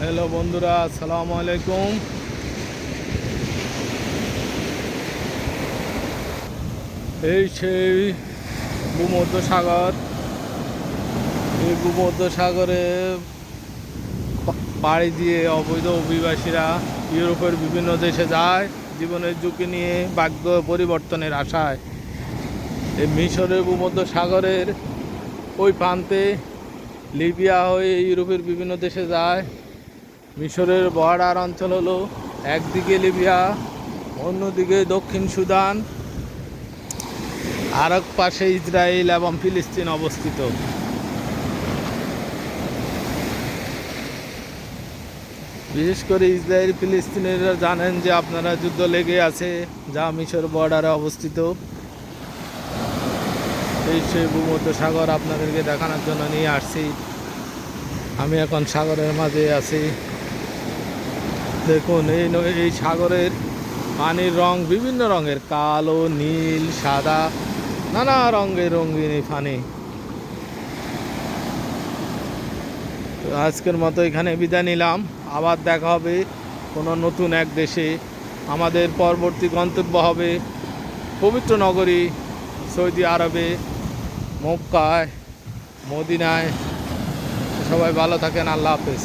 Hello বন্ধুরা, আসসালামু আলাইকুম। এই সেই ভূমধ্য সাগর এই ভূমধ্য সাগরে পা- পাড়ি দিয়ে অবৈধ অভিবাসীরা ইউরোপের বিভিন্ন দেশে যায়, জীবনের ঝুঁকি নিয়ে ভাগ্য পরিবর্তনের আশায়। এই মিশরের ভূমধ্য সাগরের ওই প্রান্তে লিবিয়া হয়ে ইউরোপের বিভিন্ন দেশে যায় মিশরের বর্ডার অঞ্চল হলো একদিকে লিবিয়া, অন্যদিকে দক্ষিণ সুদান আর এক পাশে ইসরায়েল এবং ফিলিস্তিন অবস্থিত। বিশেষ করে ইসরায়েল, ফিলিস্তিনিরা জানেন যে আপনারা যুদ্ধ লেগে আছে, যা মিশর বর্ডারে অবস্থিত। এই সেই ভূমধ্য সাগর আপনাদেরকে দেখানোর জন্য নিয়ে আসছি। আমি এখন সাগরের মাঝে আছি। দেখুন, এই এই সাগরের পানির রং বিভিন্ন রঙের, কালো, নীল, সাদা, নানা রঙের রঙিন এই পানি। আজকের মতো এখানে বিদায় নিলাম। আবার দেখা হবে কোনো নতুন এক দেশে। আমাদের পরবর্তী গন্তব্য হবে পবিত্র নগরী সৌদি আরবে, মক্কায়, মদিনায়। সবাই ভালো থাকেন, আল্লাহ হাফেজ।